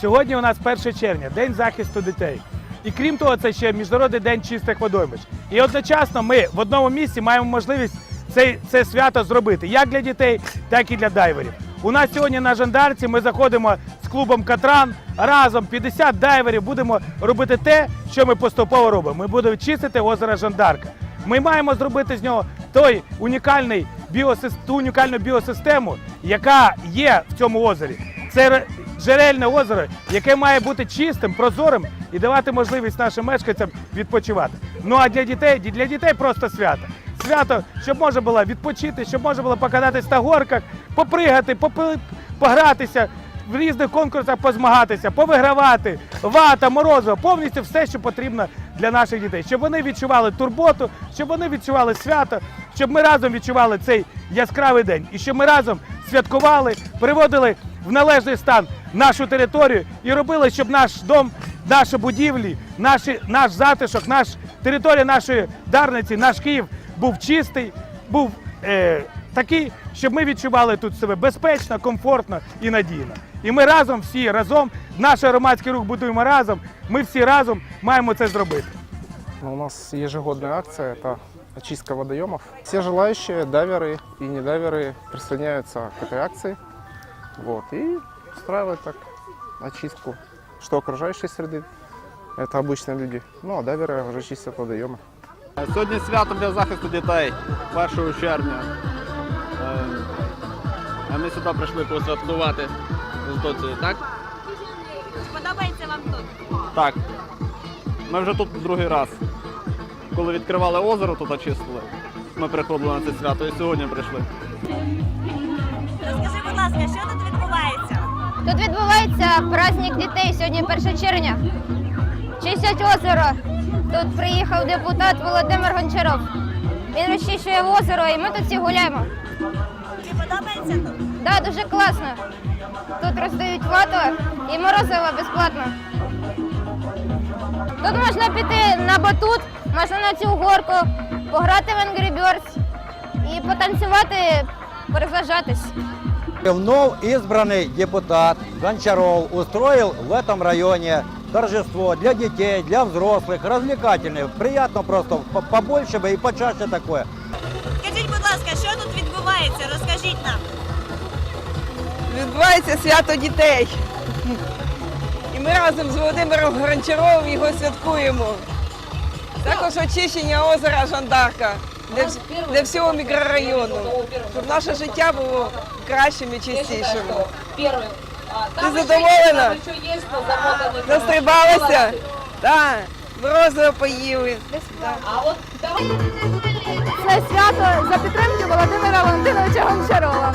Сьогодні у нас 1 червня, День захисту дітей. І крім того, це ще Міжнародний день чистих водоймищ. І одночасно ми в одному місці маємо можливість це, це свято зробити як для дітей, так і для дайверів. У нас сьогодні на жандарці ми заходимо з клубом Катран разом 50 дайверів. Будемо робити те, що ми поступово робимо. Ми будемо чистити озеро Жандарка. Ми маємо зробити з нього той унікальний біосис... ту унікальну біосистему, яка є в цьому озері. Це джерельне озеро, яке має бути чистим, прозорим і давати можливість нашим мешканцям відпочивати. Ну а для дітей для дітей просто свято. Свято, щоб можна було відпочити, щоб можна було покататись на горках, попригати, попи- погратися, в різних конкурсах позмагатися, повигравати, вата, морозиво, повністю все, що потрібно для наших дітей, щоб вони відчували турботу, щоб вони відчували свято, щоб ми разом відчували цей яскравий день і щоб ми разом святкували, приводили в належний стан нашу територію і робили, щоб наш дом, наші будівлі, наші, наш затишок, наш територія нашої Дарниці, наш Київ був чистий, був е, такий, щоб ми відчували тут себе безпечно, комфортно і надійно. І ми разом, всі разом, наш громадський рух будуємо разом. Ми всі разом маємо це зробити. Ну, У нас ежегодная акция – это очистка водоемов. Все желающие, дайверы и недайверы присоединяются к этой акции вот, и устраивают так очистку. Что окружающей среды – это обычные люди. Ну, а дайверы уже чистят водоемы. Сьогодні свято для захисту дітей 1 червня. Е, А ми сюди прийшли посвяткувати Конституцію, так? Чи подобається вам тут? Так. Ми вже тут другий раз. Коли відкривали озеро, тут очистили. Ми приходили на це свято і сьогодні прийшли. Розкажи, будь ласка, що тут відбувається? Тут відбувається праздник дітей сьогодні 1 червня. Чистять озеро. Тут приїхав депутат Володимир Гончаров. Він розчищує озеро і ми тут всі гуляємо. Чи подобається тут? Так, дуже класно. Тут роздають вату і морозиво безплатно. Тут можна піти на батут, можна на цю горку, пограти в Angry Birds і потанцювати, порозважатись. Вновь избранный депутат Гончаров устроил в этом районе торжество для детей, для взрослых, развлекательное. Приятно просто по- побольше бы и почаще такое. Скажіть, будь ласка, що тут відбувається? Розкажіть нам. Відбувається свято дітей. І ми разом з Володимиром Гончаровим його святкуємо. Також очищення озера Жандарка для, для всього мікрорайону, щоб наше життя було кращим і чистішим. Ти задоволена? Настрибалася? Так, морозиво поїли. Це свято за підтримки Володимира Валентиновича Гончарова.